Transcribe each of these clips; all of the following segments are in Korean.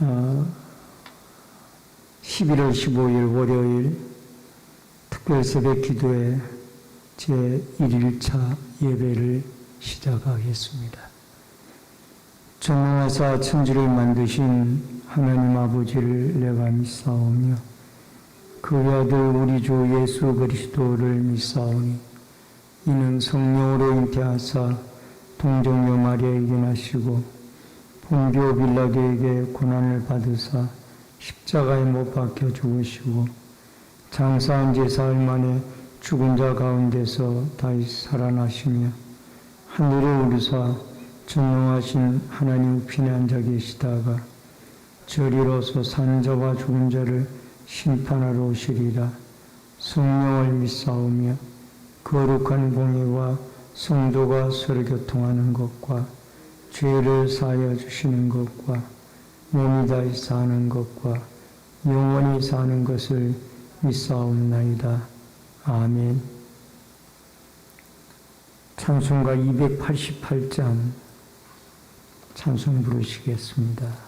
어, 11월 15일 월요일 특별 새벽 기도회 제 1일차 예배를 시작하겠습니다. 전능하사 천지를 만드신 하나님 아버지를 내가 믿사오며 그의 아들 우리 주 예수 그리스도를 믿사오니 이는 성령으로 잉태하사 동정녀 마리아에게 나시고 본교 빌라도에게 고난을 받으사 십자가에 못 박혀 죽으시고 장사한 지 사흘 만에 죽은 자 가운데서 다시 살아나시며 하늘에 오르사 전능하신 하나님 앉아 계시다가 저리로서 산 자와 죽은 자를 심판하러 오시리라. 성령을 믿사오며 거룩한 공예와 성도가 서로 교통하는 것과 죄를 사하여 주시는 것과 몸이 다시 사는 것과 영원히 사는 것을 믿사옵나이다. 아멘. 찬송가 288장 찬송 부르시겠습니다.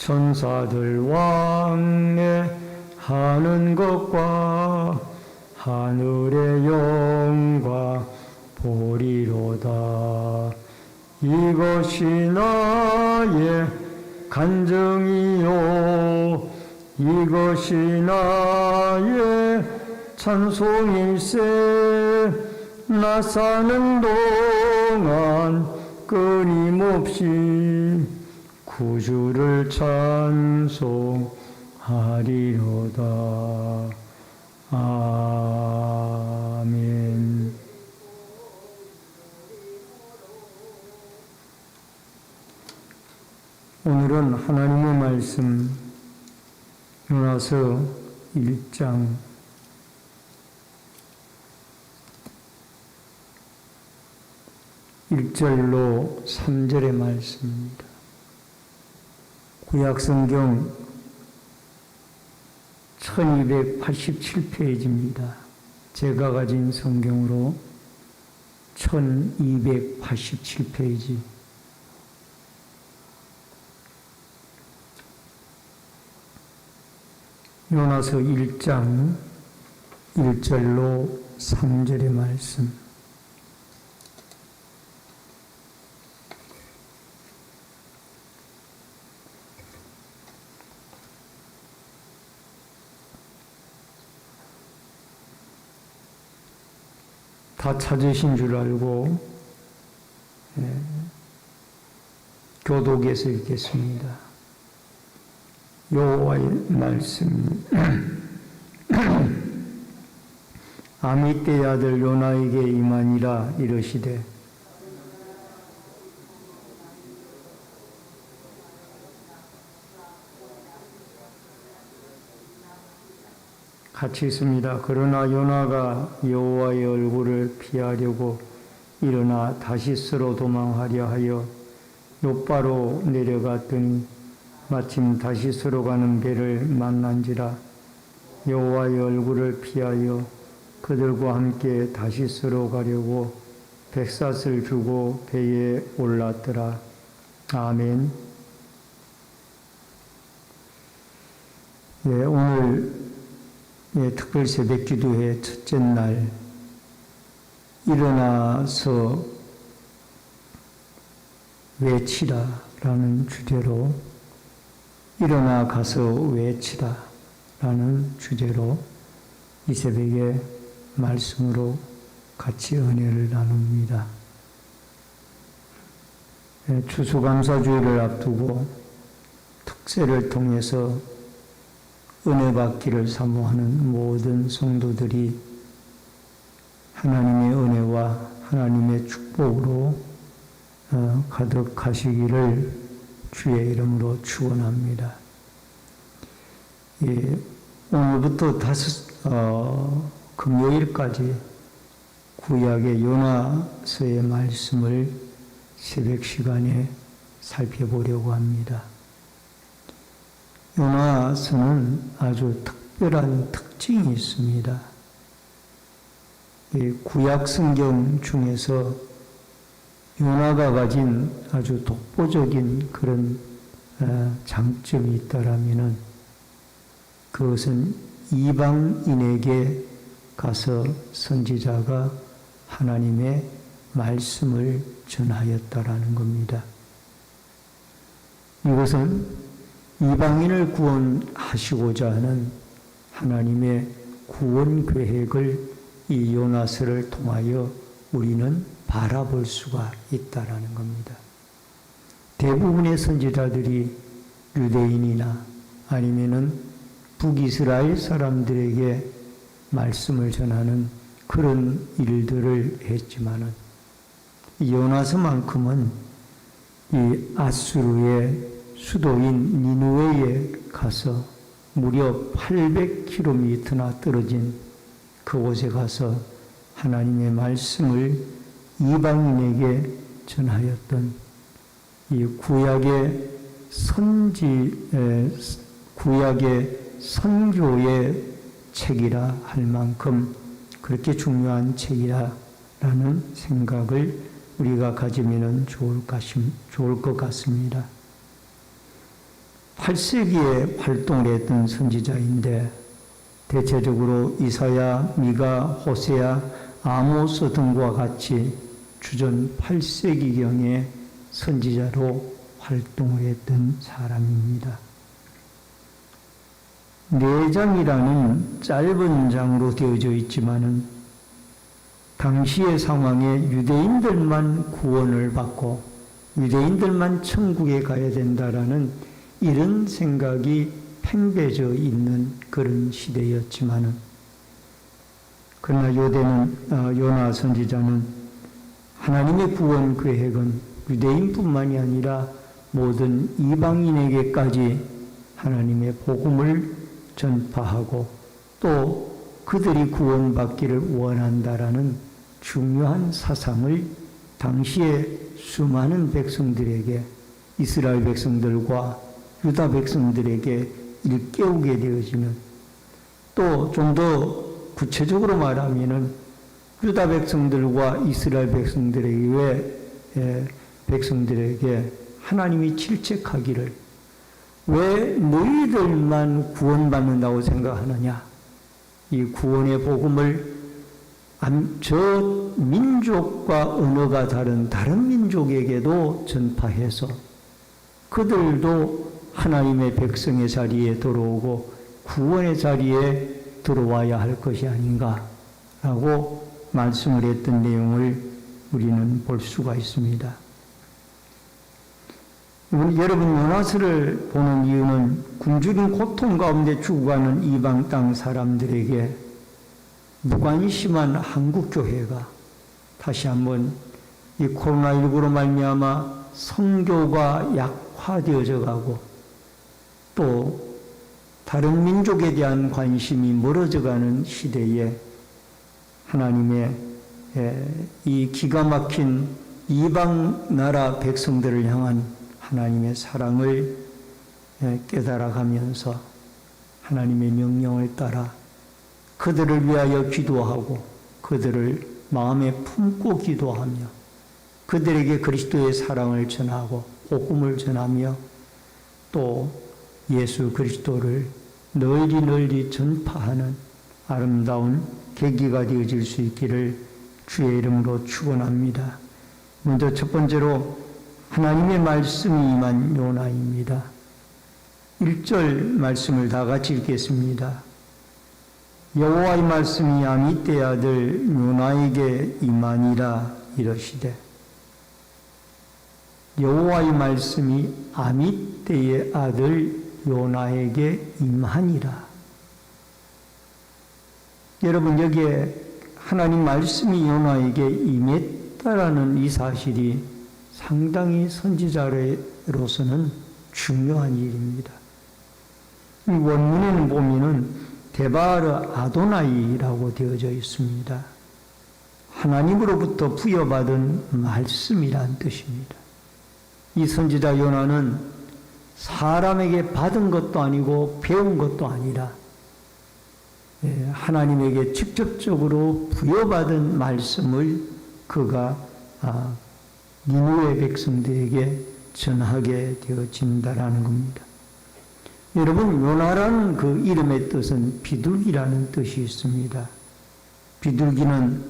천사들 왕래 하는 것과 하늘의 영광 보리로다. 이것이 나의 간증이요. 이것이 나의 찬송일세. 나 사는 동안 끊임없이 구주를 찬송하리로다. 아멘. 오늘은 하나님의 말씀 요나서 1장 1절로 3절의 말씀입니다. 구약성경 1287페이지입니다. 제가 가진 성경으로 1287페이지. 요나서 1장 1절로 3절의 말씀. 다 찾으신 줄 알고 예, 교독에서 읽겠습니다. 여호와의 말씀 아미떼의 아들 요나에게 임하니라 이르시되 같이 있습니다. 그러나 요나가 여호와의 얼굴을 피하려고 일어나 다시스로 도망하려 하여 요바로 내려갔더니 마침 다시스로 가는 배를 만난지라 여호와의 얼굴을 피하여 그들과 함께 다시스로 가려고 백삿을 주고 배에 올랐더라. 아멘. 예, 오늘 예, 특별 새벽 기도회 첫째 날 일어나서 외치라라는 주제로 일어나 가서 외치라라는 주제로 이 새벽에 말씀으로 같이 은혜를 나눕니다. 예, 추수감사주의를 앞두고 특세를 통해서 은혜 받기를 사모하는 모든 성도들이 하나님의 은혜와 하나님의 축복으로 어, 가득하시기를 주의 이름으로 축원합니다. 예, 오늘부터 다섯 어, 금요일까지 구약의 요나서의 말씀을 새벽 시간에 살펴보려고 합니다. 요나서는 아주 특별한 특징이 있습니다. 이 구약 성경 중에서 요나가 가진 아주 독보적인 그런 어, 장점이 있다라면은 그것은 이방인에게 가서 선지자가 하나님의 말씀을 전하였다라는 겁니다. 이것은 이방인을 구원하시고자 하는 하나님의 구원 계획을 이 요나스를 통하여 우리는 바라볼 수가 있다라는 겁니다. 대부분의 선지자들이 유대인이나 아니면은 북이스라엘 사람들에게 말씀을 전하는 그런 일들을 했지만은 요나서만큼은 이 아수르의 수도인 니누웨에 가서 무려 800km나 떨어진 그곳에 가서 하나님의 말씀을 이방인에게 전하였던 이 구약의 선지 구약의 선교의 책이라 할 만큼 그렇게 중요한 책이라라는 생각을 우리가 가지면 좋을, 좋을 것 같습니다. 8세기에 활동을 했던 선지자인데 대체적으로 이사야, 미가, 호세야, 아모스 등과 같이 주전 8세기경에 선지자로 활동을 했던 사람입니다. 내장이라는 짧은 장으로 되어져 있지만은 당시의 상황에 유대인들만 구원을 받고 유대인들만 천국에 가야 된다라는 이런 생각이 팽배져 있는 그런 시대였지만은 그러나 요대는 어, 요나 선지자는 하나님의 구원 계획은 유대인뿐만이 아니라 모든 이방인에게까지 하나님의 복음을 전파하고 또 그들이 구원받기를 원한다라는 중요한 사상을 당시에 수많은 백성들에게 이스라엘 백성들과 유다 백성들에게 일깨우게 되어지면 또좀 더 구체적으로 말하면은 유다 백성들과 이스라엘 백성들에게 백성들에게 하나님이 질책하기를 왜 너희들만 구원받는다고 생각하느냐? 이 구원의 복음을 저 민족과 언어가 다른 다른 민족에게도 전파해서 그들도 하나님의 백성의 자리에 들어오고 구원의 자리에 들어와야 할 것이 아닌가라고 말씀을 했던 내용을 우리는 볼 수가 있습니다. 여러분 요나스를 보는 이유는 굶주린 고통 가운데 죽어가는 이방 땅 사람들에게 무관이 심한 한국 교회가 다시 한번 이 코로나 19로 말미암아 성교가 약화되어져 가고 또 다른 민족에 대한 관심이 멀어져 가는 시대에 하나님의 이 기가 막힌 이방 나라 백성들을 향한 하나님의 사랑을 예, 깨달아가면서 하나님의 명령을 따라 그들을 위하여 기도하고 그들을 마음에 품고 기도하며 그들에게 그리스도의 사랑을 전하고 복음을 전하며 또 예수 그리스도를 널리 널리 전파하는 아름다운 계기가 되어질 수 있기를 주의 이름으로 축원합니다. 먼저 첫 번째로 하나님의 말씀이 임한 요나입니다. 1절 말씀을 다 같이 읽겠습니다. 여호와의 말씀이 아미떼 아들 요나에게 임하니라 이러시되 여호와의 말씀이 아미떼의 아들 요나에게 임하니라. 여러분 여기에 하나님 말씀이 요나에게 임했다라는 이 사실이 상당히 선지자로서는 중요한 일입니다. 이 원문에는 보면은 데바르 아도나이라고 되어져 있습니다. 하나님으로부터 부여받은 말씀이란 뜻입니다. 이 선지자 요나는 사람에게 받은 것도 아니고 배운 것도 아니라 예, 하나님에게 직접적으로 부여받은 말씀을 그가 아, 니누의 백성들에게 전하게 되어진다라는 겁니다. 여러분 요나라는 그 이름의 뜻은 비둘기라는 뜻이 있습니다. 비둘기는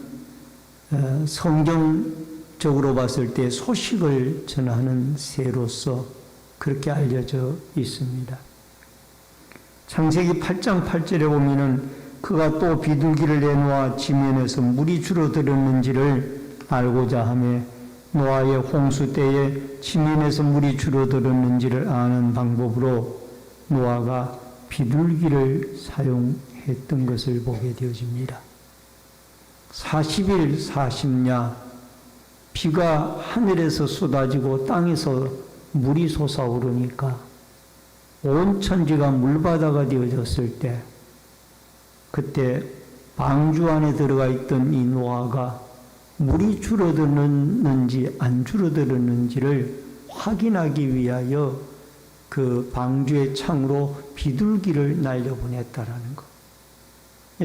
어, 성경적으로 봤을 때 소식을 전하는 새로서 그렇게 알려져 있습니다. 창세기 8장 8절에 보면은 그가 또 비둘기를 내놓아 지면에서 물이 줄어들었는지를 알고자 하며 노아의 홍수 때에 지면에서 물이 줄어들었는지를 아는 방법으로 노아가 비둘기를 사용했던 것을 보게 되어집니다. 40일 40냐 비가 하늘에서 쏟아지고 땅에서 물이 솟아오르니까 온 천지가 물바다가 되어졌을 때 그때 방주 안에 들어가 있던 이 노아가 물이 줄어들었는지 안 줄어들었는지를 확인하기 위하여 그 방주의 창으로 비둘기를 날려보냈다라는 것.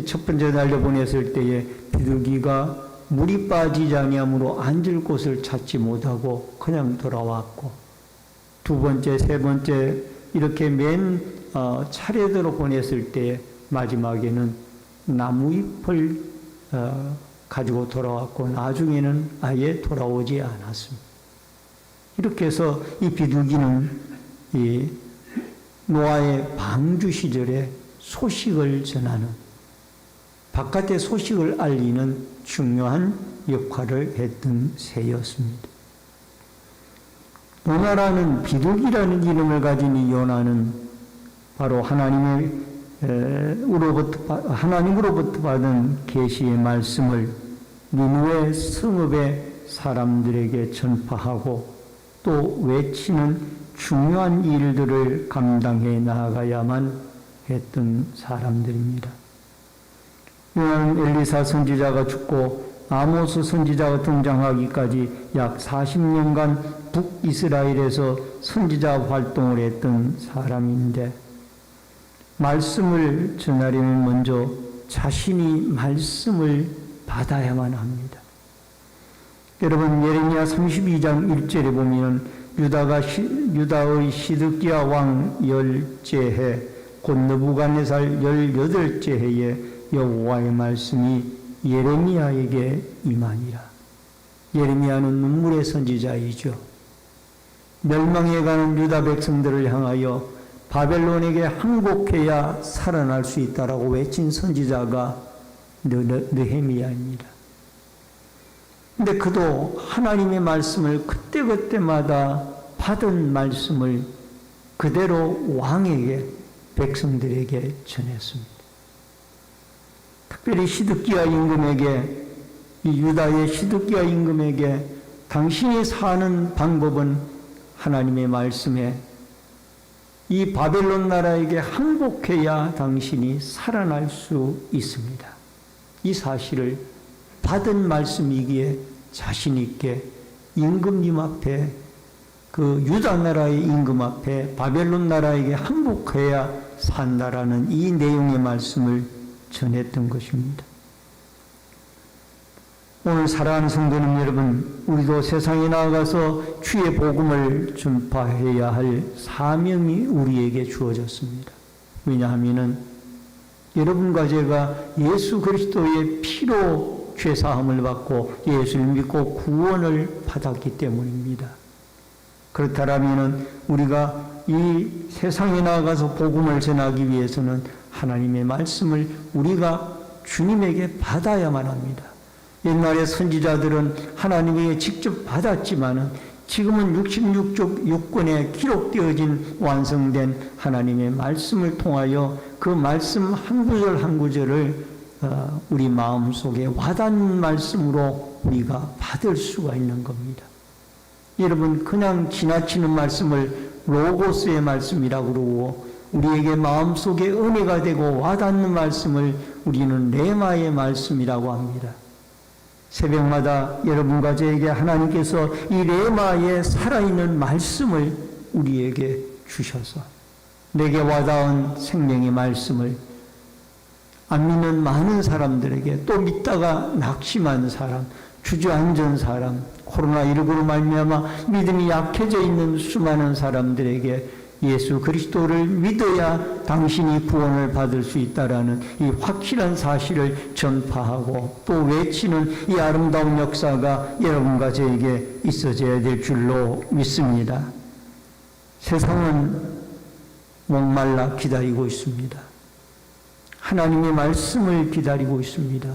첫 번째 날려보냈을 때에 비둘기가 물이 빠지지 아니하므로 앉을 곳을 찾지 못하고 그냥 돌아왔고 두 번째, 세 번째 이렇게 맨 어, 차례대로 보냈을 때 마지막에는 나무잎을 어, 가지고 돌아왔고 나중에는 아예 돌아오지 않았습니다. 이렇게 해서 이 비둘기는 이 노아의 방주 시절에 소식을 전하는 바깥의 소식을 알리는 중요한 역할을 했던 새였습니다. 요나라는 비둘기라는 이름을 가진 이 요나는 바로 하나님의 우로부터 하나님으로부터 받은 계시의 말씀을 니누의 성읍의 사람들에게 전파하고 또 외치는 중요한 일들을 감당해 나아가야만 했던 사람들입니다. 요나는 엘리사 선지자가 죽고 아모스 선지자가 등장하기까지 약 40년간 북이스라엘에서 선지자 활동을 했던 사람인데 말씀을 전하려면 먼저 자신이 말씀을 받아야만 합니다. 여러분 예레미야 32장 1절에 보면 유다가 시, 유다의 시드기야 왕 열째 해곧 느부갓네살 열여덟째 해에 여호와의 말씀이 예레미야에게 임하니라. 예레미야는 눈물의 선지자이죠. 멸망해 가는 유다 백성들을 향하여 바벨론에게 항복해야 살아날 수 있다라고 외친 선지자가 느헤미야입니다. 근데 그도 하나님의 말씀을 그때그때마다 받은 말씀을 그대로 왕에게 백성들에게 전했습니다. 특별히 시드기야 임금에게 이 유다의 시드기야 임금에게 당신이 사는 방법은 하나님의 말씀에 이 바벨론 나라에게 항복해야 당신이 살아날 수 있습니다. 이 사실을 받은 말씀이기에 자신 있게 임금님 앞에 그 유다 나라의 임금 앞에 바벨론 나라에게 항복해야 산다라는 이 내용의 말씀을 전했던 것입니다. 오늘 사랑하는 성도님 여러분, 우리도 세상에 나아가서 주의 복음을 전파해야 할 사명이 우리에게 주어졌습니다. 왜냐하면 여러분과 제가 예수 그리스도의 피로 죄 사함을 받고 예수를 믿고 구원을 받았기 때문입니다. 그렇다면 우리가 이 세상에 나가서 복음을 전하기 위해서는 하나님의 말씀을 우리가 주님에게 받아야만 합니다. 옛날에 선지자들은 하나님에게 직접 받았지만은 지금은 66쪽 육권에 기록되어진 완성된 하나님의 말씀을 통하여 그 말씀 한 구절 한 구절을 어, 우리 마음 속에 와닿는 말씀으로 우리가 받을 수가 있는 겁니다. 여러분 그냥 지나치는 말씀을 로고스의 말씀이라고 그러고 우리에게 마음속에 은혜가 되고 와닿는 말씀을 우리는 레마의 말씀이라고 합니다. 새벽마다 여러분과 저에게 하나님께서 이 레마의 살아있는 말씀을 우리에게 주셔서 내게 와닿은 생명의 말씀을 안 믿는 많은 사람들에게 또 믿다가 낙심한 사람, 주저앉은 사람, 코로나19로 말미암아 믿음이 약해져 있는 수많은 사람들에게 예수 그리스도를 믿어야 당신이 구원을 받을 수 있다라는 이 확실한 사실을 전파하고 또 외치는 이 아름다운 역사가 여러분과 저에게 있어져야 될 줄로 믿습니다. 세상은 목말라 기다리고 있습니다. 하나님의 말씀을 기다리고 있습니다.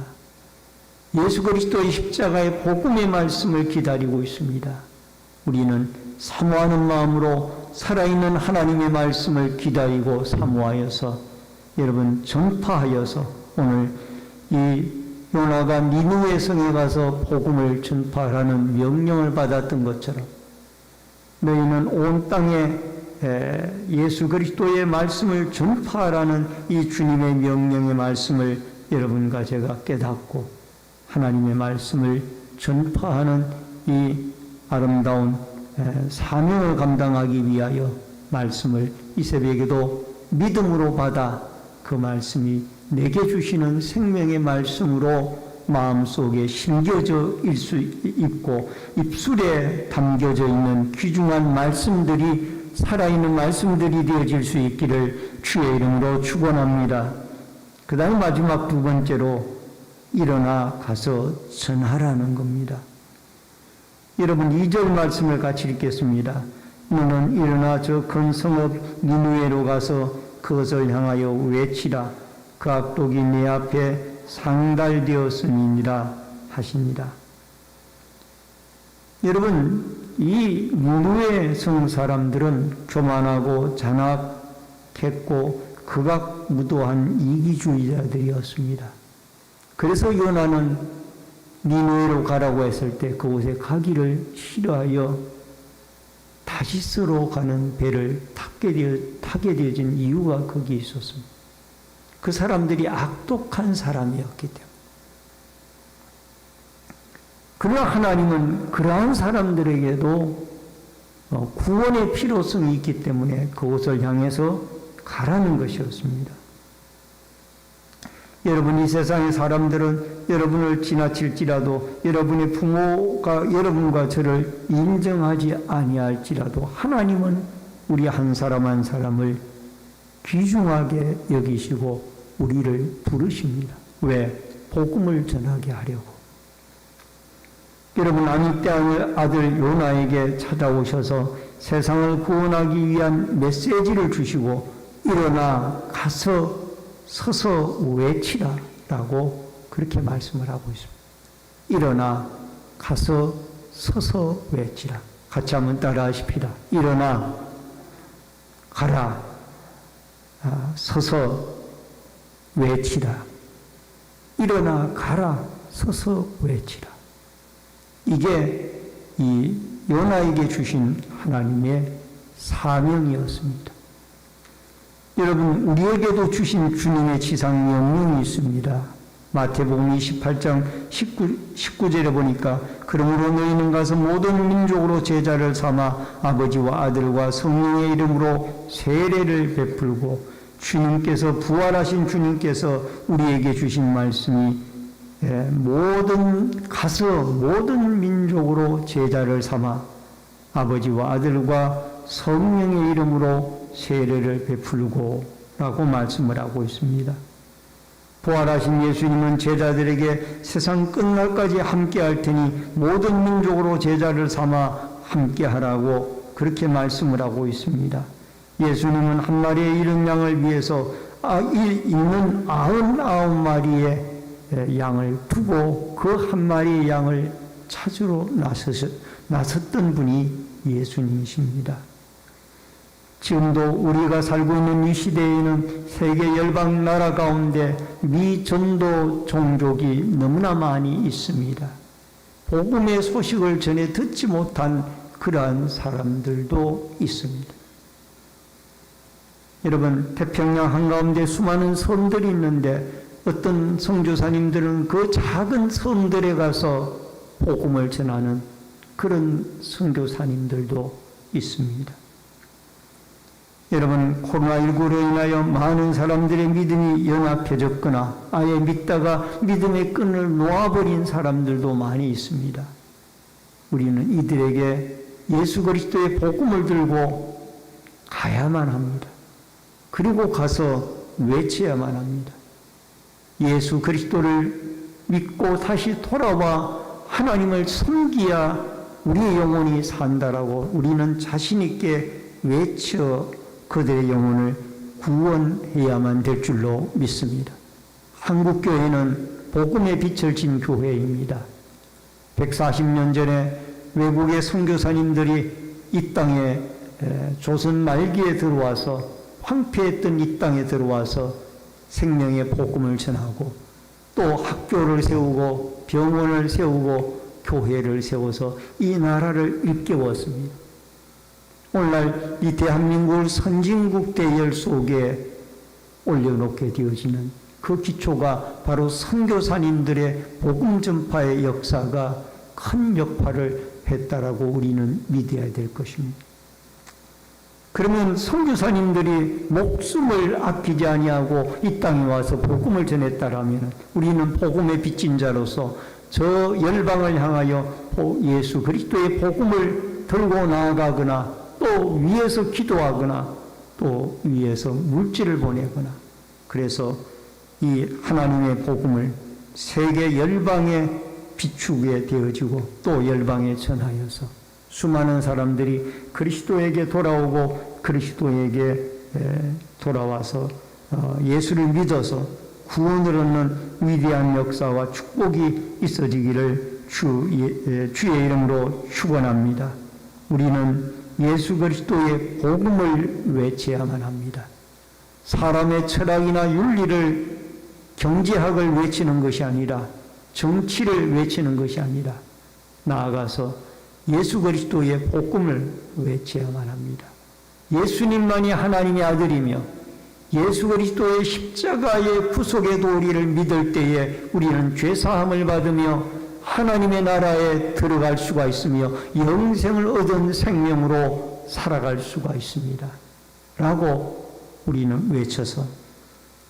예수 그리스도의 십자가의 복음의 말씀을 기다리고 있습니다. 우리는 사모하는 마음으로 살아있는 하나님의 말씀을 기다리고 사모하여서 여러분 전파하여서 오늘 이 요나가 니누의 성에 가서 복음을 전파하라는 명령을 받았던 것처럼 너희는 온 땅에 예수 그리스도의 말씀을 전파하라는 이 주님의 명령의 말씀을 여러분과 제가 깨닫고 하나님의 말씀을 전파하는 이 아름다운 사명을 감당하기 위하여 말씀을 이 새벽에도 믿음으로 받아 그 말씀이 내게 주시는 생명의 말씀으로 마음속에 심겨져 수 있고 입술에 담겨져 있는 귀중한 말씀들이 살아있는 말씀들이 되어질 수 있기를 주의 이름으로 축원합니다. 그 다음 마지막 두 번째로 일어나 가서 전하라는 겁니다. 여러분 2절 말씀을 같이 읽겠습니다. 너는 일어나 저 근성읍 니누에로 가서 그것을 향하여 외치라. 그 악독이 내 앞에 상달되었음이니라 하십니다. 여러분 이 니누의 성 사람들은 교만하고 잔악했고 극악무도한 이기주의자들이었습니다. 그래서 요나는 니누에로 가라고 했을 때 그곳에 가기를 싫어하여 다시스로 가는 배를 타게, 되어, 타게 되어진 이유가 거기에 있었습니다. 그 사람들이 악독한 사람이었기 때문에. 그러나 하나님은 그러한 사람들에게도 어, 구원의 필요성이 있기 때문에 그곳을 향해서 가라는 것이었습니다. 여러분 이 세상의 사람들은 여러분을 지나칠지라도 여러분의 부모가 여러분과 저를 인정하지 아니할지라도 하나님은 우리 한 사람 한 사람을 귀중하게 여기시고 우리를 부르십니다. 왜? 복음을 전하게 하려고. 여러분 아미때 아들 요나에게 찾아오셔서 세상을 구원하기 위한 메시지를 주시고 일어나 가서 서서 외치라라고 그렇게 말씀을 하고 있습니다. 일어나 가서 서서 외치라. 같이 한번 따라 하십시다. 일어나 가라. 아, 서서 외치라. 일어나 가라. 서서 외치라. 이게 이 요나에게 주신 하나님의 사명이었습니다. 여러분 우리에게도 주신 주님의 지상 명령이 있습니다. 마태복음 28장 19, 19 절에 보니까 그러므로 너희는 가서 모든 민족으로 제자를 삼아 아버지와 아들과 성령의 이름으로 세례를 베풀고 주님께서 부활하신 주님께서 우리에게 주신 말씀이 예, 모든 가서 모든 민족으로 제자를 삼아 아버지와 아들과 성령의 이름으로 세례를 베풀고 라고 말씀을 하고 있습니다. 부활하신 예수님은 제자들에게 세상 끝날까지 함께 할 테니 모든 민족으로 제자를 삼아 함께 하라고 그렇게 말씀을 하고 있습니다. 예수님은 한 마리의 잃은 양을 위해서 아, 이- 있는 아흔아홉 마리의 에, 양을 두고 그 한 마리의 양을 찾으러 나섰, 나섰던 분이 예수님이십니다. 지금도 우리가 살고 있는 이 시대에는 세계 열방 나라 가운데 미전도 종족이 너무나 많이 있습니다. 복음의 소식을 전해 듣지 못한 그러한 사람들도 있습니다. 여러분, 태평양 한가운데 수많은 섬들이 있는데 어떤 성교사님들은 그 작은 섬들에 가서 복음을 전하는 그런 선교사님들도 있습니다. 여러분, 코로나19로 인하여 많은 사람들의 믿음이 연합해졌거나 아예 믿다가 믿음의 끈을 놓아버린 사람들도 많이 있습니다. 우리는 이들에게 예수 그리스도의 복음을 들고 가야만 합니다. 그리고 가서 외쳐야만 합니다. 예수 그리스도를 믿고 다시 돌아와 하나님을 섬기야 우리의 영혼이 산다라고 우리는 자신있게 외쳐 그들의 영혼을 구원해야만 될 줄로 믿습니다. 한국교회는 복음의 빛을 진 교회입니다. 140년 전에 외국의 선교사님들이 이 땅에 에, 조선 말기에 들어와서 황폐했던 이 땅에 들어와서 생명의 복음을 전하고 또 학교를 세우고 병원을 세우고 교회를 세워서 이 나라를 일깨웠습니다. 오늘날 이 대한민국을 선진국 대열 속에 올려놓게 되어지는 그 기초가 바로 선교사님들의 복음 전파의 역사가 큰 역할을 했다라고 우리는 믿어야 될 것입니다. 그러면 선교사님들이 목숨을 아끼지 아니하고 이 땅에 와서 복음을 전했다라면 우리는 복음의 빚진 자로서 저 열방을 향하여 예수 그리스도의 복음을 들고 나아가거나 또 위에서 기도하거나 또 위에서 물질을 보내거나 그래서 이 하나님의 복음을 세계 열방에 비추게 되어지고 또 열방에 전하여서 수많은 사람들이 그리스도에게 돌아오고 그리스도에게 돌아와서 어, 예수를 믿어서 구원을 얻는 위대한 역사와 축복이 있어지기를 주, 주의 이름으로 축원합니다. 우리는 예수 그리스도의 복음을 외쳐야만 합니다. 사람의 철학이나 윤리를 경제학을 외치는 것이 아니라 정치를 외치는 것이 아니라 나아가서 예수 그리스도의 복음을 외쳐야만 합니다. 예수님만이 하나님의 아들이며 예수 그리스도의 십자가의 구속의 도리를 믿을 때에 우리는 죄 사함을 받으며 하나님의 나라에 들어갈 수가 있으며 영생을 얻은 생명으로 살아갈 수가 있습니다. 라고 우리는 외쳐서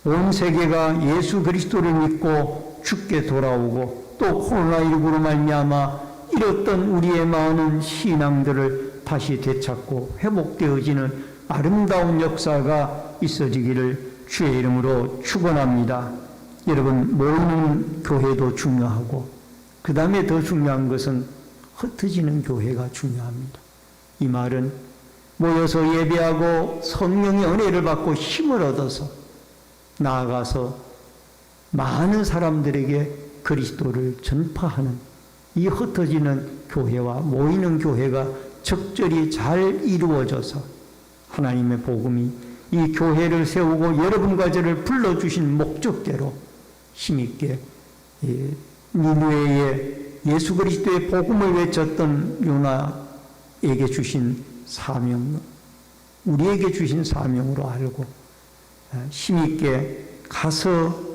온 세계가 예수 그리스도를 믿고 죽게 돌아오고 또 코로나19로 말미암아 잃었던 우리의 많은 신앙들을 다시 되찾고 회복되어지는 아름다운 역사가 있어지기를 주의 이름으로 축원합니다. 여러분 모이는 교회도 중요하고 그 다음에 더 중요한 것은 흩어지는 교회가 중요합니다. 이 말은 모여서 예배하고 성령의 은혜를 받고 힘을 얻어서 나아가서 많은 사람들에게 그리스도를 전파하는 이 흩어지는 교회와 모이는 교회가 적절히 잘 이루어져서 하나님의 복음이 이 교회를 세우고 여러분과 저를 불러주신 목적대로 힘있게 니누에에 예수 그리스도의 복음을 외쳤던 요나에게 주신 사명, 우리에게 주신 사명으로 알고 힘있게 가서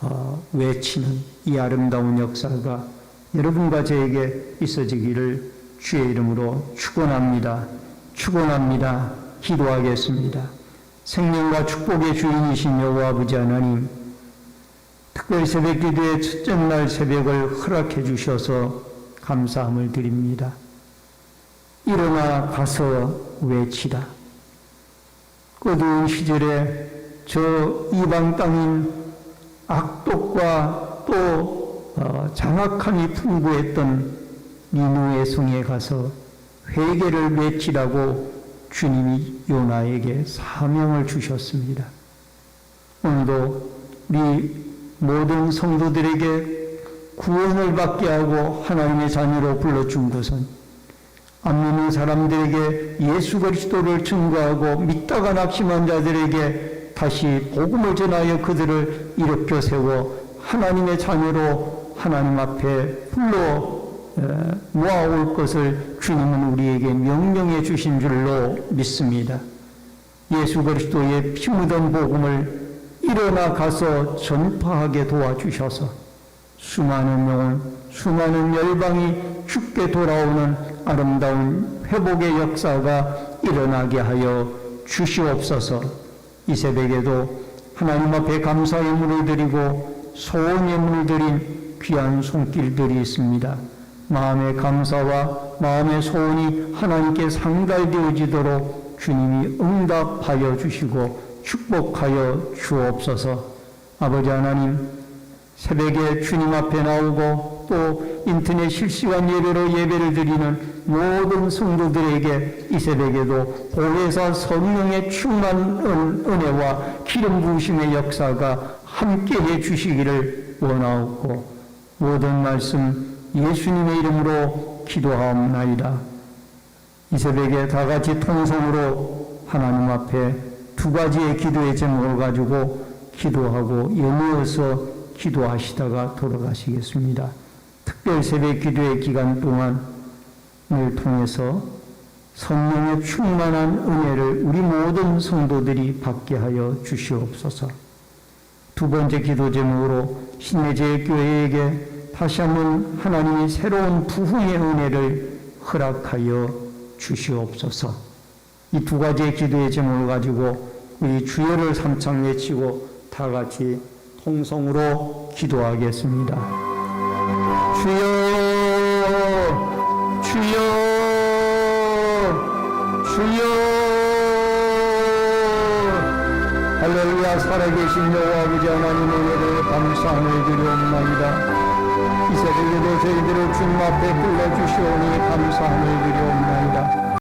어, 외치는 이 아름다운 역사가 여러분과 저에게 있어지기를 주의 이름으로 축원합니다. 축원합니다. 기도하겠습니다. 생명과 축복의 주인이신 여호와 아버지 하나님, 특별 새벽 기도의 첫째 날 새벽을 허락해 주셔서 감사함을 드립니다. 일어나 가서 외치라. 어두운 시절에 저 이방 땅인 악독과 또 어, 장악함이 풍부했던 니누의 성에 가서 회개를 외치라고 주님이 요나에게 사명을 주셨습니다. 오늘도 우리 모든 성도들에게 구원을 받게 하고 하나님의 자녀로 불러준 것은 안 믿는 사람들에게 예수 그리스도를 증거하고 믿다가 낙심한 자들에게 다시 복음을 전하여 그들을 일으켜 세워 하나님의 자녀로 하나님 앞에 불러 에, 모아올 것을 주님은 우리에게 명령해 주신 줄로 믿습니다. 예수 그리스도의 피 묻은 복음을 일어나 가서 전파하게 도와주셔서 수많은 영혼, 수많은 열방이 죽게 돌아오는 아름다운 회복의 역사가 일어나게 하여 주시옵소서. 이 새벽에도 하나님 앞에 감사의 문을 드리고 소원의 문을 드린 귀한 손길들이 있습니다. 마음의 감사와 마음의 소원이 하나님께 상달되어지도록 주님이 응답하여 주시고 축복하여 주옵소서. 아버지 하나님, 새벽에 주님 앞에 나오고 또 인터넷 실시간 예배로 예배를 드리는 모든 성도들에게 이 새벽에도 보혜사 성령의 충만 은- 은혜와 기름 부으심의 역사가 함께 해 주시기를 원하옵고 모든 말씀 예수님의 이름으로 기도하옵나이다. 이 새벽에 다 같이 통성으로 하나님 앞에 두 가지의 기도의 제목을 가지고 기도하고 연이어서 기도하시다가 돌아가시겠습니다. 특별 새벽 기도의 기간 동안을 통해서 성령의 충만한 은혜를 우리 모든 성도들이 받게 하여 주시옵소서. 두 번째 기도 제목으로 신내제 교회에게 다시 한번 하나님이 새로운 부흥의 은혜를 허락하여 주시옵소서. 이 두 가지의 기도의 제목을 가지고 우리 주여를 삼창 외치고 다 같이 통성으로 기도하겠습니다. 주여, 주여, 주여. 할렐루야 살아계신 여호와 아버지 하나님의 은혜를 감사함을 드리옵나이다. 이 새벽에도 저희들을 주님 앞에